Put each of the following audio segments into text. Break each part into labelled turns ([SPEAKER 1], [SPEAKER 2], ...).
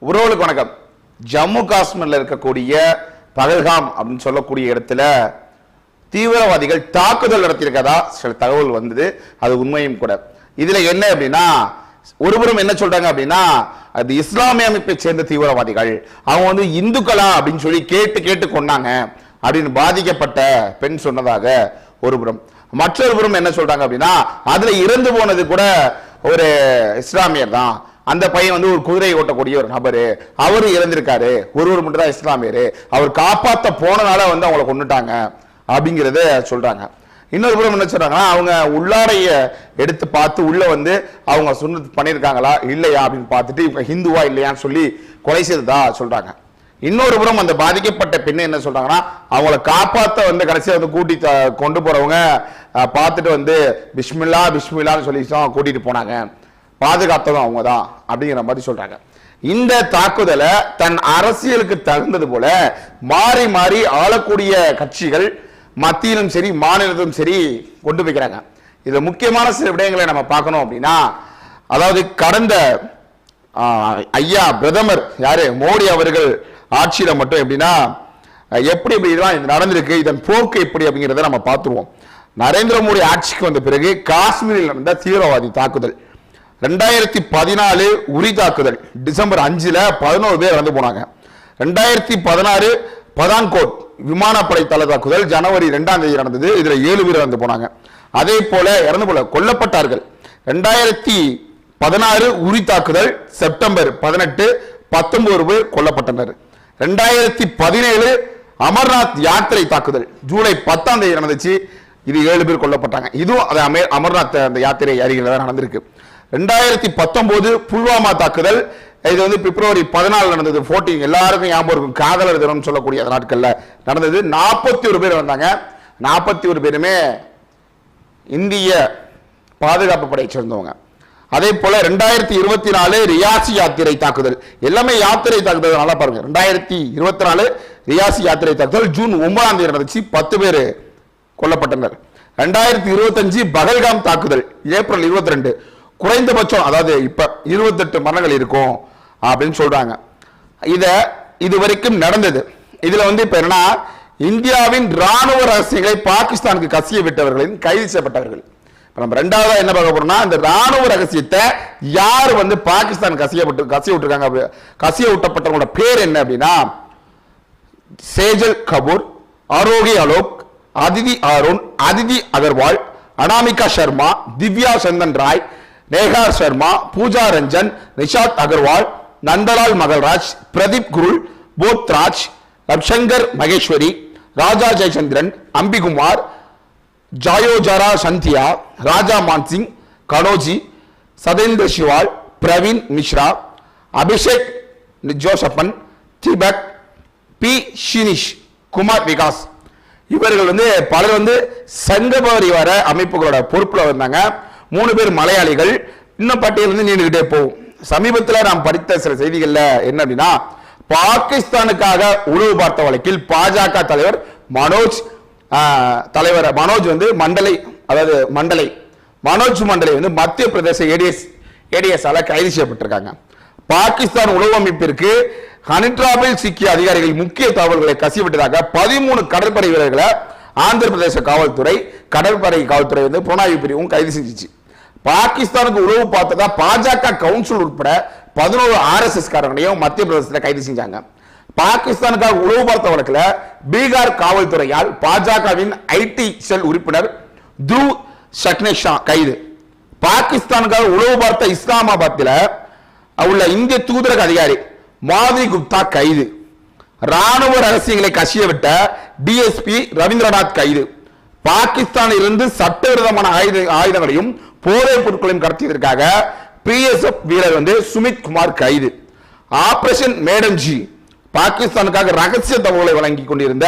[SPEAKER 1] உறவுகளுக்கு வணக்கம். ஜம்மு காஷ்மீர்ல இருக்கக்கூடிய பகல்காம் அப்படின்னு சொல்லக்கூடிய இடத்துல தீவிரவாதிகள் தாக்குதல் நடத்தியிருக்கதா? சில தகவல் வந்தது. அது உண்மையும் கூட. இதுல என்ன அப்படின்னா ஒருபுறம் என்ன சொல்றாங்க அப்படின்னா அது இஸ்லாமிய அமைப்பை சேர்ந்த தீவிரவாதிகள் அவங்க வந்து இந்துக்களா அப்படின்னு சொல்லி கேட்டு கேட்டு கொண்டாங்க அப்படின்னு பாதிக்கப்பட்ட பெண் சொன்னதாக ஒருபுறம். மற்றொரு புறம் என்ன சொல்றாங்க அப்படின்னா அதுல இறந்து போனது கூட ஒரு இஸ்லாமியர் தான். அந்த பையன் வந்து ஒரு குதிரை ஓட்டக்கூடிய ஒரு நபரு. அவர் இறந்திருக்காரு. ஒருவர் மட்டும் தான் அவர் காப்பாத்த போனனால வந்து அவங்கள கொண்டுட்டாங்க அப்படிங்கிறத சொல்றாங்க. இன்னொரு புறம் என்ன சொல்றாங்கன்னா அவங்க உள்ளாடைய எடுத்து பார்த்து உள்ள வந்து அவங்க சுண்ணத்து பண்ணியிருக்காங்களா இல்லையா அப்படின்னு பார்த்துட்டு இவங்க ஹிந்துவா இல்லையான்னு சொல்லி கொலை செய்ததா சொல்றாங்க. இன்னொரு புறம் அந்த பாதிக்கப்பட்ட பெண்ணு என்ன சொல்றாங்கன்னா அவங்கள காப்பாத்த வந்து கடைசியாக வந்து கூட்டி த- கொண்டு போறவங்க பார்த்துட்டு வந்து பிஸ்மில்லா பிஸ்மில்லான்னு சொல்லி கூட்டிட்டு போனாங்க. பாதுகாத்ததும் அவங்க தான் அப்படிங்கிற மாதிரி சொல்றாங்க. இந்த தாக்குதலை தன் அரசியலுக்கு தகுந்தது போல மாறி மாறி ஆளக்கூடிய கட்சிகள் மத்தியிலும் சரி மாநிலத்திலும் சரி கொண்டு வைக்கிறாங்க இதுல முக்கியமான சில விடயங்களை நம்ம பார்க்கணும் அப்படின்னா அதாவது கடந்த ஐயா பிரதமர் யாரு? மோடி அவர்கள் ஆட்சியில மட்டும் எப்படின்னா எப்படி இப்படி இதெல்லாம் இது நடந்திருக்கு இதன் போக்கு எப்படி அப்படிங்கிறத நம்ம பார்த்துருவோம். நரேந்திர மோடி ஆட்சிக்கு வந்த பிறகு காஷ்மீரில் நடந்த தீவிரவாதி தாக்குதல். ரெண்டாயிரத்தி பதினாலு உரி தாக்குதல். டிசம்பர் அஞ்சில் பதினோரு பேர் இறந்து போனாங்க. ரெண்டாயிரத்தி பதினாறு பதான்கோட் விமானப்படை தள தாக்குதல் ஜனவரி ரெண்டாம் தேதி நடந்தது. இதில் ஏழு பேர் இறந்து போனாங்க. அதே போல இறந்து போல கொல்லப்பட்டார்கள். ரெண்டாயிரத்தி பதினாறு உரி தாக்குதல் செப்டம்பர் பதினெட்டு பத்தொன்பது பேர் கொல்லப்பட்டனர். ரெண்டாயிரத்தி பதினேழு அமர்நாத் யாத்திரை தாக்குதல் ஜூலை பத்தாம் தேதி நடந்துச்சு. இது ஏழு பேர் கொல்லப்பட்டாங்க. இதுவும் அது அமே- அமர்நாத் அந்த யாத்திரை அருகில் தான் நடந்திருக்கு. ரெண்டாயிரத்தி பத்தொம்போது புல்வாமா தாக்குதல். இது வந்து பிப்ரவரி பதினாலு நடந்தது. 14 எல்லாருக்கும் ஞாபகம் இருக்கும். காதலர் தினம் சொல்லக்கூடிய அந்த நாட்களில் நடந்தது. நாற்பத்தி ஒரு பேர் வந்தாங்க. நாற்பத்தி ஒரு பேருமே இந்திய பாதுகாப்பு படையை சேர்ந்தவங்க. அதே போல ரெண்டாயிரத்தி இருபத்தி நாலு ரியாசி யாத்திரை தாக்குதல். எல்லாமே யாத்திரை தாக்குதல். நல்லா பாருங்க. ரெண்டாயிரத்தி இருபத்தி நாலு ரியாசி யாத்திரை தாக்குதல். ஜூன் ஒன்பதாம் தேதி நடந்துச்சு. பத்து பேர் கொல்லப்பட்டனர். ரெண்டாயிரத்தி இருபத்தஞ்சு பகல்காம் தாக்குதல். ஏப்ரல் இருபத்தி ரெண்டு. குறைந்தபட்சம் அதாவது இப்போ இருபத்தெட்டு மரணங்கள் இருக்கும் அப்படின்னு சொல்றாங்க. இதை இது வரைக்கும் நடந்தது. இதுல வந்து இப்போ என்னன்னா இந்தியாவின் ராணுவ ரகசியங்களை பாகிஸ்தானுக்கு கசிய விட்டவர்களின் கைது செய்யப்பட்டவர்கள். இப்போ நம்ம ரெண்டாவதா என்ன பார்க்க போறோம்னா இந்த ராணுவ ரகசியத்தை யார் வந்து பாகிஸ்தான் கசியப்பட்டு கசிய விட்டுருக்காங்க அப்படி- கசிய விட்டப்பட்டவங்களோட பேர் என்ன அப்படின்னா சேஜல் கபூர் ஆரோகி அலோக் அதிதி அருண் அதிதி அகர்வால் அனாமிகா சர்மா திவ்யா சந்தன் ராய் நேகா சர்மா பூஜா ரஞ்சன் நிஷாத் அகர்வால் நந்தலால் மகள்ராஜ் பிரதீப் குருள் போத்ராஜ் ரவிசங்கர் மகேஸ்வரி ராஜா ஜெயச்சந்திரன் அம்பிகுமார் ஜாயோஜாரா சந்தியா ராஜா மான்சிங் கனோஜி சதேந்திர சிவால் பிரவீன் மிஸ்ரா அபிஷேக் ஜோசப்பன் திபக் பி ஷினிஷ் குமார் விகாஸ். இவர்கள் வந்து பலர் வந்து சங்கபவரி வர அமைப்புகளோட பொறுப்பில் வந்தாங்க. மூணு பேர் மலையாளிகள் இன்னும் பட்டியல் வந்து நீண்டுகிட்டே போகும் சமீபத்தில் நாம் படித்த சில செய்திகள்ல என்ன அப்படின்னா பாகிஸ்தானுக்காக உளவு பார்த்த வழக்கில் பாஜக தலைவர் மனோஜ் தலைவர் மனோஜ் வந்து மண்டலை அதாவது மண்டலை மனோஜ் மண்டலை வந்து மத்திய பிரதேச ஏடிஎஸ் ஏடிஎஸ் ஆல கைது செய்யப்பட்டிருக்காங்க. பாகிஸ்தான் உளவு அமைப்பிற்கு ஹனிட்ராபில் சிக்கிய அதிகாரிகள் முக்கிய தகவல்களை கசிவிட்டதாக பதிமூணு கடற்படை வீரர்களை ஆந்திர பிரதேச காவல்துறை கடற்படை காவல்துறை வந்து புலனாய்வு பிரிவும் கைது செஞ்சுச்சு. பாகிஸ்தானுக்கு உறவு பார்த்ததா பாஜக கவுன்சில் உட்பட பதினோரு ஆர்எஸ்எஸ் காரங்களையும் மத்திய பிரதேசத்தில் கைது செஞ்சாங்க. பாகிஸ்தானுக்காக உளவு பார்த்த வழக்கில் பீகார் காவல்துறையால் பாஜகவின் ஐடி செல் உறுப்பினர் துருவ் சக்னேஷா கைது. பாகிஸ்தானுக்காக உளவு பார்த்த இஸ்லாமாபாத்தில் உள்ள இந்திய தூதரக அதிகாரி மாதிரி குப்தா கைது. ராணுவ ரகசியங்களை கசிய விட்ட டிஎஸ்பி ரவீந்திரநாத் கைது. பாகிஸ்தானில் இருந்து சட்டவிரோதமான ஆயுத ஆயுதங்களையும் போதைப் பொருட்களையும் கடத்தியதற்காக பிஎஸ்எஃப் வீரர் வந்து சுமித் குமார் கைது. ஆபரேஷன் மேடன்ஜி பாகிஸ்தானுக்காக ரகசிய தகவலை வழங்கி கொண்டிருந்த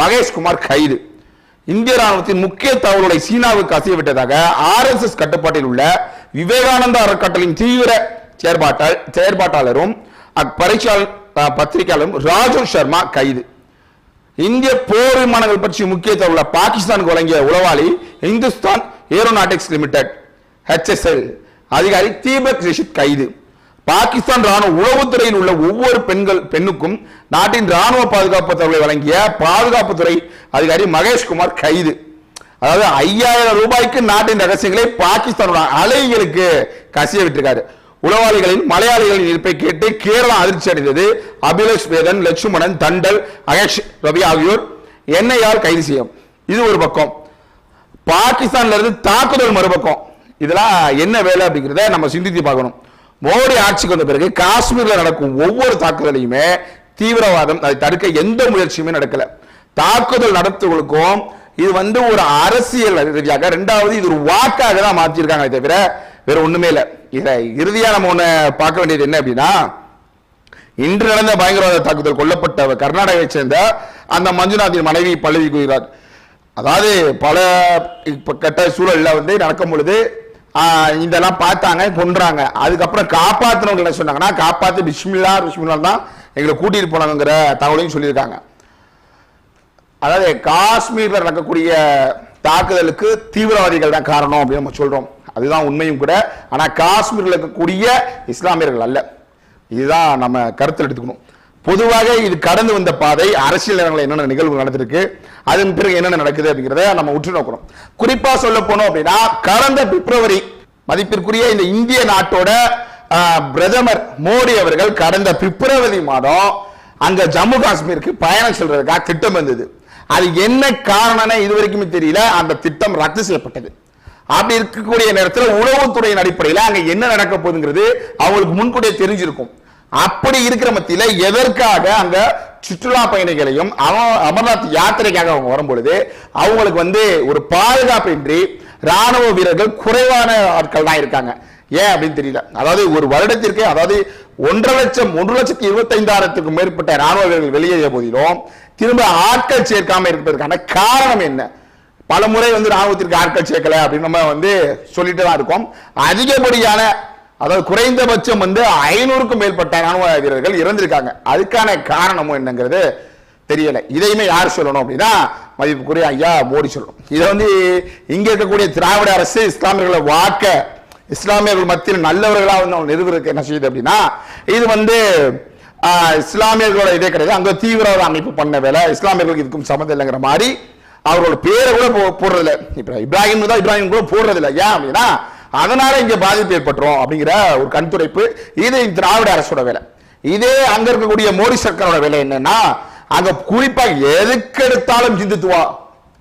[SPEAKER 1] மகேஷ் குமார் கைது. இந்திய ராணுவத்தின் முக்கிய தகவல்களை சீனாவுக்கு அசைய விட்டதாக ஆர்எஸ்எஸ் கட்டுப்பாட்டில் உள்ள விவேகானந்தா அறக்கட்டளையின் தீவிர செயற்பாட்டால் செயற்பாட்டாளரும் அப்பரிசால் பத்திரிகையாளரும் ராஜு சர்மா கைது. இந்திய போர் விமானங்கள் பற்றி முக்கிய தகவலை பாகிஸ்தானுக்கு வழங்கிய உளவாளி இந்துஸ்தான் ஏரோநாட்டிக்ஸ் லிமிடெட். HSL அதிகாரி தீபக் ரிஷித் கைது. பாகிஸ்தான் ராணுவ உளவுத்துறையில் உள்ள ஒவ்வொரு பெண்கள் பெண்ணுக்கும் நாட்டின் ராணுவ பாதுகாப்பு தகவலை வழங்கிய பாதுகாப்புத்துறை அதிகாரி மகேஷ்குமார் கைது. அதாவது ஐயாயிரம் ரூபாய்க்கு நாட்டின் ரகசியங்களை பாகிஸ்தானோட அலைகளுக்கு கசிய விட்டிருக்காரு. உளவாளிகளின் மலையாளிகளின் இருப்பை கேட்டு கேரளா அதிர்ச்சி அடைந்தது. அபிலேஷ் வேதன் லட்சுமணன் தண்டல் அகேஷ் ரவி ஆகியோர் என்ஐஆர் கைது செய்யும்? இது ஒரு பக்கம். பாகிஸ்தான்ல இருந்து தாக்குதல் மறுபக்கம். இதெல்லாம் என்ன வேலை அப்படிங்கிறத நம்ம சிந்தித்து பார்க்கணும். மோடி ஆட்சிக்கு வந்த பிறகு காஷ்மீரில் நடக்கும் ஒவ்வொரு தாக்குதலையுமே தீவிரவாதம் அதை தடுக்க எந்த முயற்சியுமே நடக்கல. தாக்குதல் நடத்துவர்களுக்கும் இது வந்து ஒரு அரசியல் ரீதியாக ரெண்டாவது இது ஒரு வாக்காக தான் மாற்றிருக்காங்க தவிர வேற ஒண்ணுமே இல்லை. இதை இறுதியாக நம்ம ஒண்ணு பார்க்க வேண்டியது என்ன அப்படின்னா இன்று நடந்த பயங்கரவாத தாக்குதல் கொல்லப்பட்ட கர்நாடகாவை சேர்ந்த அந்த மஞ்சுநாத்தின் மனைவி பல்லவி குயிராஜ் அதாவது பல இப்ப கெட்ட சூழல்ல வந்து நடக்கும் பொழுது இதெல்லாம் பார்த்தாங்க கொன்றாங்க. அதுக்கப்புறம் காப்பாற்றினவங்க என்ன சொன்னாங்கன்னா காப்பாற்றி பிஸ்மில்லா பிஸ்மில்லா தான் எங்களை கூட்டிட்டு போனாங்கிற தகவலையும் சொல்லியிருக்காங்க. அதாவது காஷ்மீரில் நடக்கக்கூடிய தாக்குதலுக்கு தீவிரவாதிகள் தான் காரணம் அப்படின்னு நம்ம சொல்கிறோம் அதுதான் உண்மையும் கூட. ஆனால் காஷ்மீரில் இருக்கக்கூடிய இஸ்லாமியர்கள் அல்ல. இதுதான் நம்ம கருத்தில் எடுத்துக்கணும். பொதுவாக இது கடந்து வந்த பாதை. அரசியல் நேரங்களில் என்னென்ன நிகழ்வு நடந்திருக்கு அதன் பிறகு என்னென்ன நடக்குது அப்படிங்கிறத நம்ம உற்று நோக்கிறோம். குறிப்பா சொல்ல போனோம் அப்படின்னா கடந்த பிப்ரவரி மதிப்பிற்குரிய இந்த இந்திய நாட்டோட பிரதமர் மோடி அவர்கள் கடந்த பிப்ரவரி மாதம் அங்க ஜம்மு காஷ்மீருக்கு பயணம் செல்றதுக்காக திட்டம் வந்தது. அது என்ன காரணம்னு இது வரைக்குமே தெரியல. அந்த திட்டம் ரத்து செய்யப்பட்டது. அப்படி இருக்கக்கூடிய நேரத்தில் உளவுத்துறையின் அடிப்படையில் அங்க என்ன நடக்க போகுதுங்கிறது அவங்களுக்கு முன்கூட்டியே தெரிஞ்சிருக்கும். அப்படி இருக்கிற மத்தியில எதற்காக அங்க சுற்றுலா பயணிகளையும் அமர்நாத் யாத்திரைக்காக அவங்க வரும்பொழுது அவங்களுக்கு வந்து ஒரு பாதுகாப்பின்றி ராணுவ வீரர்கள் குறைவான ஆட்கள் தான் இருக்காங்க. ஏன் அப்படின்னு தெரியல. அதாவது ஒரு வருடத்திற்கு அதாவது ஒன்றரை லட்சம் ஒன்று லட்சத்தி இருபத்தைந்தாயிரத்துக்கும் மேற்பட்ட ராணுவ வீரர்கள் வெளியேறிய போதிலும் திரும்ப ஆட்கள் சேர்க்காம இருப்பதற்கான காரணம் என்ன? பல முறை வந்து ராணுவத்திற்கு ஆட்கள் சேர்க்கல அப்படின்னு நம்ம வந்து சொல்லிட்டு தான் இருக்கோம். அதிகப்படியான அதாவது குறைந்தபட்சம் வந்து ஐநூறுக்கும் மேற்பட்ட ராணுவ வீரர்கள் இறந்திருக்காங்க. அதுக்கான காரணமும் என்னங்கிறது தெரியல. இதையுமே யார் சொல்லணும் அப்படின்னா மதிப்புக்குரிய ஐயா மோடி சொல்லணும். இதை வந்து இங்க இருக்கக்கூடிய திராவிட அரசு இஸ்லாமியர்களை வாக்க இஸ்லாமியர்கள் மத்தியில் நல்லவர்களா வந்து அவங்க நிறுவனத்துக்கு என்ன செய்யுது அப்படின்னா இது வந்து இஸ்லாமியர்களோட இதே கிடையாது. அங்க தீவிரவாத அமைப்பு பண்ண வேலை இஸ்லாமியர்களுக்கு இதுக்கும் சம்மந்தம் இல்லைங்கிற மாதிரி அவரோட பேரை கூட போ- போடுறதில்ல. இப்ப இப்ராஹிம் தான் இப்ராஹிம் கூட போடுறதில்ல. ஏன் அப்படின்னா அதனால இங்க பாதிப்பு ஏற்பட்டுரும் அப்படிங்கிற ஒரு கண்துடைப்பு இது திராவிட அரசோட வேலை. இதே அங்க இருக்கக்கூடிய மோடி சர்க்காரோட வேலை என்னன்னா அங்க குறிப்பா எதுக்கெடுத்தாலும் எடுத்தாலும்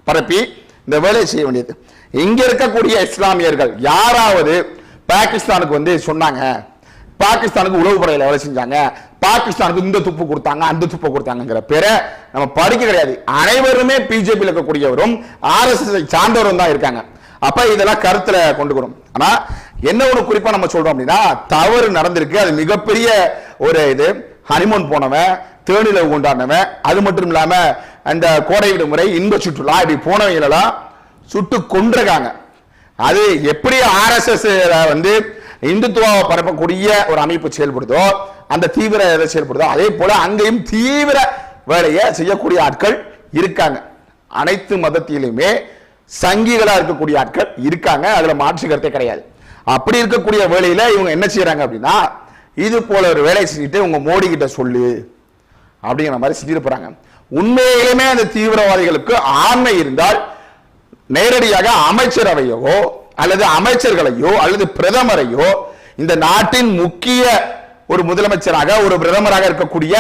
[SPEAKER 1] பரப்பி இந்த வேலையை செய்ய வேண்டியது. இங்க இருக்கக்கூடிய இஸ்லாமியர்கள் யாராவது பாகிஸ்தானுக்கு வந்து சொன்னாங்க பாகிஸ்தானுக்கு உளவு படையில வேலை செஞ்சாங்க பாகிஸ்தானுக்கு இந்த துப்பு கொடுத்தாங்க அந்த துப்பு கொடுத்தாங்கிற பேரை நம்ம படிக்க கிடையாது. அனைவருமே பிஜேபியில் இருக்கக்கூடியவரும் ஆர்எஸ்எஸ் சார்ந்தவரும் தான் இருக்காங்க. அப்ப இதெல்லாம் கருத்துல கொண்டுக்கிறோம் ஆனா என்ன ஒரு குறிப்பா நம்ம சொல்றோம் அப்படின்னா தவறு நடந்திருக்கு. அது மிகப்பெரிய ஒரு இது. ஹனிமூன் போனவன் தேனில கொண்டாடினவன் அது மட்டும் இல்லாம அந்த கோடை விடுமுறை இன்ப சுற்றுலா இப்படி போனவங்களெல்லாம் சுட்டு கொண்டிருக்காங்க அது எப்படி ஆர்எஸ்எஸ் வந்து இந்துத்துவாவை பரப்பக்கூடிய ஒரு அமைப்பு செயல்படுதோ அந்த தீவிர இதை செயல்படுதோ அதே போல அங்கேயும் தீவிர வேலையை செய்யக்கூடிய ஆட்கள் இருக்காங்க. அனைத்து மதத்திலுமே சங்கிகளாக இருக்கக்கூடிய ஆட்கள் இருக்காங்க அதில் மாற்று கருத்தே கிடையாது. அப்படி இருக்கக்கூடிய வேலையில் இவங்க என்ன செய்கிறாங்க அப்படின்னா இது போல ஒரு வேலையை செஞ்சுட்டு உங்க மோடி கிட்ட சொல்லு அப்படிங்கிற மாதிரி செஞ்சுட்டு போறாங்க. உண்மையிலுமே அந்த தீவிரவாதிகளுக்கு ஆண்மை இருந்தால் நேரடியாக அமைச்சரவையோ அல்லது அமைச்சர்களையோ அல்லது பிரதமரையோ இந்த நாட்டின் முக்கிய ஒரு முதலமைச்சராக ஒரு பிரதமராக இருக்கக்கூடிய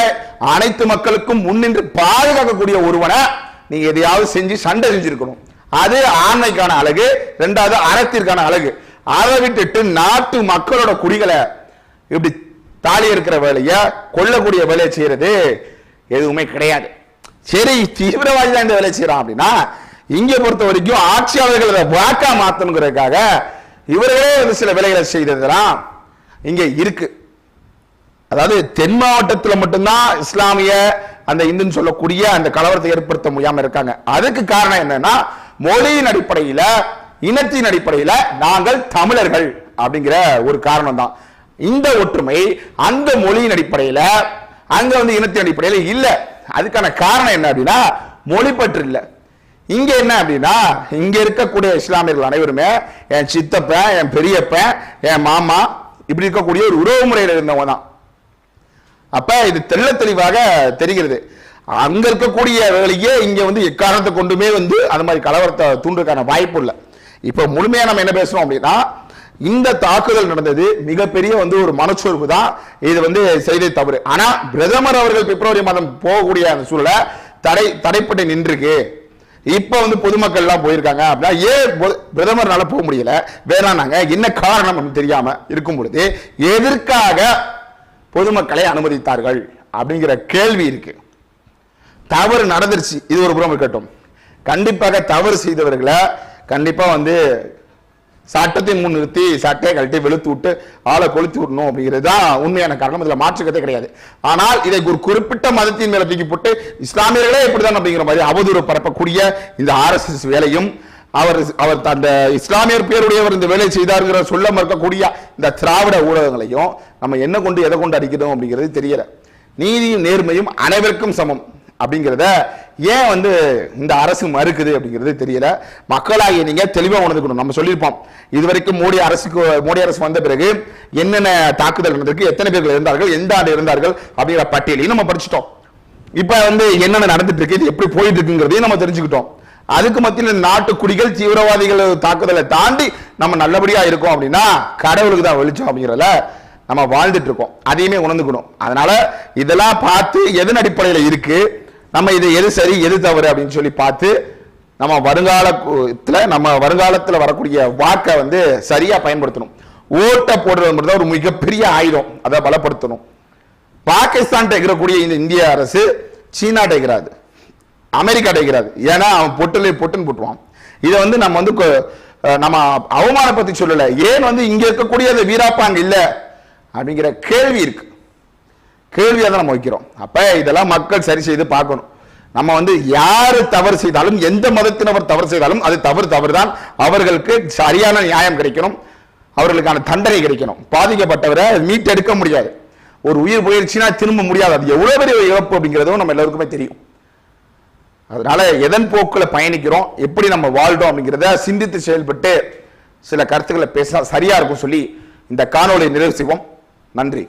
[SPEAKER 1] அனைத்து மக்களுக்கும் முன்னின்று பாதுகாக்கக்கூடிய ஒருவனை நீங்க எதையாவது செஞ்சு சண்டை செஞ்சிருக்கணும். அது ஆண்மைக்கான அழகு ரெண்டாவது அறத்திற்கான அழகு. அதை விட்டுட்டு நாட்டு மக்களோட குடிகளை இப்படி தாலி இருக்கிற வேலையை கொல்லக்கூடிய வேலையை செய்யறது எதுவுமே கிடையாது. சரி தீவிரவாதி தான் இந்த வேலையை செய்யறான் அப்படின்னா இங்க பொறுத்த வரைக்கும் ஆட்சியாளர்களை வாக்கா மாத்தணுங்கிறதுக்காக இவர்களே வந்து சில வேலைகளை செய்ததெல்லாம் இங்க இருக்கு. அதாவது தென் மாவட்டத்தில் மட்டும்தான் இஸ்லாமிய அந்த இந்துன்னு சொல்லக்கூடிய அந்த கலவரத்தை ஏற்படுத்த முடியாமல் இருக்காங்க. அதுக்கு காரணம் என்னன்னா மொழியின் அடிப்படையில இனத்தின் அடிப்படையில நாங்கள் தமிழர்கள் அப்படிங்கிற ஒரு காரணம் தான் இந்த ஒற்றுமை அந்த மொழியின் அடிப்படையில அங்க வந்து இனத்தின் அடிப்படையில இல்ல. அதுக்கான காரணம் என்ன அப்படின்னா மொழி பற்று இல்ல. இங்க என்ன அப்படின்னா இங்க இருக்கக்கூடிய இஸ்லாமியர்கள் அனைவருமே என் சித்தப்பன் என் பெரியப்பன் என் மாமா இப்படி இருக்கக்கூடிய ஒரு உறவு முறையில் இருந்தவங்க தான் அப்ப இது தெள்ள தெளிவாக தெரிகிறது. அங்க இருக்கக்கூடிய வேலையே இங்க வந்து எக்காரணத்தை கொண்டுமே வந்து அந்த மாதிரி கலவரத்தை தூண்டுறதுக்கான வாய்ப்பு இல்லை. இப்ப முழுமையா நம்ம என்ன பேசுகிறோம் அப்படின்னா இந்த தாக்குதல் நடந்தது மிகப்பெரிய வந்து ஒரு மனச்சோர்வு தான். இது வந்து செய்தி தவறு. ஆனா பிரதமர் அவர்கள் பிப்ரவரி மாதம் போகக்கூடிய அந்த சூழலை தடை தடைப்பட்டு நின்றுருக்கு. இப்போ வந்து பொதுமக்கள் எல்லாம் போயிருக்காங்க அப்படின்னா ஏன் பிரதமர்னால போக முடியல? வேணாங்க என்ன காரணம் நமக்கு தெரியாம இருக்கும் பொழுது எதற்காக பொதுமக்களை அனுமதித்தார்கள் அப்படிங்கிற கேள்வி இருக்கு. தவறு நடந்துருச்சு. இது ஒரு புறம் இருக்கட்டும். கண்டிப்பாக தவறு செய்தவர்களை கண்டிப்பா வந்து சட்டத்தை முன் நிறுத்தி சட்டையை கழட்டி வெளுத்து விட்டு ஆளை கொளுத்தி விடணும் அப்படிங்கிறது தான் உண்மையான காரணம். இதுல மாற்றுக்கதே கிடையாது. ஆனால் இதை ஒரு குறிப்பிட்ட மதத்தின் மேலே தூக்கி போட்டு இஸ்லாமியர்களே இப்படிதான் அப்படிங்கிற மாதிரி அவதூறு பரப்பக்கூடிய இந்த ஆர்எஸ்எஸ் வேலையும் அவர் அவர் அந்த இஸ்லாமியர் பேருடையவர் இந்த வேலை செய்தாருங்கிற சொல்ல மறுக்கக்கூடிய இந்த திராவிட ஊடகங்களையும் நம்ம என்ன கொண்டு எதை கொண்டு அடிக்கிறோம் அப்படிங்கிறது தெரியல. நீதியும் நேர்மையும் அனைவருக்கும் சமம். அப்படிங்கிறத ஏன் வந்து இந்த அரசு மறுக்குது அப்படிங்கிறது தெரியல. மக்களாகிய நீங்கள் தெளிவாக உணர்ந்துக்கணும். நம்ம சொல்லியிருப்போம். இதுவரைக்கும் மோடி அரசுக்கு மோடி அரசு வந்த பிறகு என்னென்ன தாக்குதல் நடந்திருக்கு எத்தனை பேர்கள் இருந்தார்கள் எந்த ஆண்டு இருந்தார்கள் அப்படிங்கிற பட்டியலையும் நம்ம படிச்சிட்டோம். இப்போ வந்து என்னென்ன நடந்துட்டு இருக்கு இது எப்படி போயிட்டு இருக்குங்கிறதையும் நம்ம தெரிஞ்சுக்கிட்டோம். அதுக்கு மத்தியில் நாட்டு குடிகள் தீவிரவாதிகள் தாக்குதலை தாண்டி நம்ம நல்லபடியாக இருக்கோம் அப்படின்னா கடவுளுக்கு தான் வெளிச்சம் அப்படிங்கிறத நம்ம வாழ்ந்துட்டு இருக்கோம். அதையுமே உணர்ந்துக்கணும். அதனால இதெல்லாம் பார்த்து எதன் அடிப்படையில் இருக்குது நம்ம இது எது சரி எது தவறு அப்படின்னு சொல்லி பார்த்து நம்ம வருங்காலத்தில் நம்ம வருங்காலத்தில் வரக்கூடிய வாக்கை வந்து சரியாக பயன்படுத்தணும். ஓட்டை போடுறது மட்டும் தான் ஒரு மிகப்பெரிய ஆயுதம். அதை பலப்படுத்தணும். பாகிஸ்தான் இருக்கிறக்கூடிய இந்த இந்திய அரசு சீனா எகிறாது அமெரிக்கா எகிறாது ஏன்னா அவன் பொட்டுல பொட்டுன்னு போட்டுருவான் இதை வந்து நம்ம வந்து கொ- நம்ம அவமானப்படுத்தி சொல்லலை. ஏன் வந்து இங்கே இருக்கக்கூடிய அந்த வீராப்பாங்க இல்லை? அப்படிங்கிற கேள்வி இருக்கு. கேள்வியை தான் நம்ம வைக்கிறோம். அப்போ இதெல்லாம் மக்கள் சரி செய்து பார்க்கணும். நம்ம வந்து யார் தவறு செய்தாலும் எந்த மதத்தினவர் தவறு செய்தாலும் அது தவறு தவறு தான் அவர்களுக்கு சரியான நியாயம் கிடைக்கணும். அவர்களுக்கான தண்டனை கிடைக்கணும். பாதிக்கப்பட்டவரை மீட்டெடுக்க முடியாது. ஒரு உயிர் போயிடுச்சுன்னா திரும்ப முடியாது. அது எவ்வளோ பெரிய இழப்பு அப்படிங்கிறதும் நம்ம எல்லாருக்குமே தெரியும். அதனால எதன் போக்கில் பயணிக்கிறோம் எப்படி நம்ம வாழ்றோம் அப்படிங்கிறத சிந்தித்து செயல்பட்டு சில கருத்துக்களை பேசினா சரியா இருக்கும் சொல்லி இந்த காணொலியை நிறைவு செய்வோம். நன்றி.